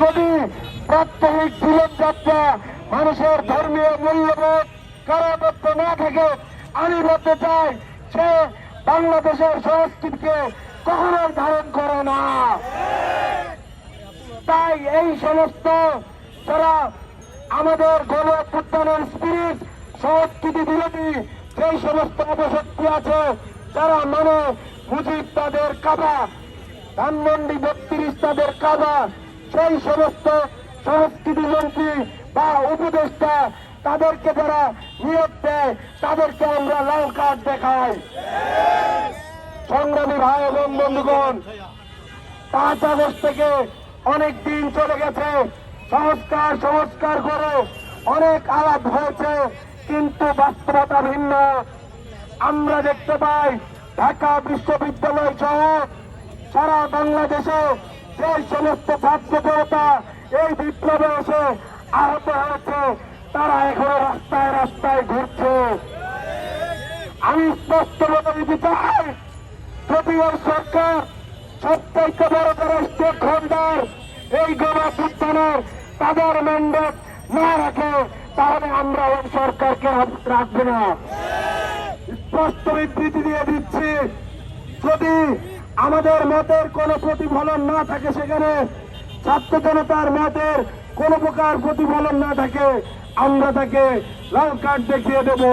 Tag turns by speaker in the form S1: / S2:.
S1: যদি প্রাত্যহিক জীবনযাত্রা, মানুষের ধর্মীয় মূল্যবোধ কারাবদ্ধ না থাকে আমি বলতে চাই সে বাংলাদেশের সংস্কৃতিকে কখনোই ধারণ করে না। তাই এই সমস্ত যারা আমাদের গণ অভ্যুত্থানের স্পিরিট সংস্কৃতি বিরোধী সেই সমস্ত অপশক্তি আছে, যারা মানে মুজিব তাদের কাবা, ধানমন্ডি বত্রিশ তাদের কাবা সেই সমস্ত সংস্কৃতি মন্ত্রী বা উপদেষ্টা তাদেরকে যারা নিয়োগ দেয়, তাদেরকে আমরা লাল কার্ড দেখাই। সংগ্রামী ভাই এবং বন্ধুগণ, পাঁচ আগস্ট থেকে অনেক দিন চলে গেছে। সংস্কার সংস্কার করে অনেক আলাপ হয়েছে, কিন্তু বাস্তবতা ভিন্ন। আমরা দেখতে পাই ঢাকা বিশ্ববিদ্যালয় সহ সারা বাংলাদেশে যে সমস্ত ছাত্র জনতা এই বিপ্লবে এসে আহত হয়েছে। তারা এখনও রাস্তায় রাস্তায় ঘুরছে। আমি স্পষ্ট বলে দিতে চাই যদি সরকার সবচাইতে বড় যারা স্টেক হোল্ডার এই গণপুত্থানের তাদের ম্যান্ডেট না রাখে, তাহলে আমরা ওই সরকারকে রাখব না। স্পষ্ট বিবৃতি দিয়ে দিচ্ছি, যদি আমাদের মতের কোনো প্রতিফলন না থাকে সেখানে। ছাত্র জনতার মতের কোনো প্রকার প্রতিফলন না থাকে। আমরা তাকে লাল কার্ড দেখিয়ে দেবো।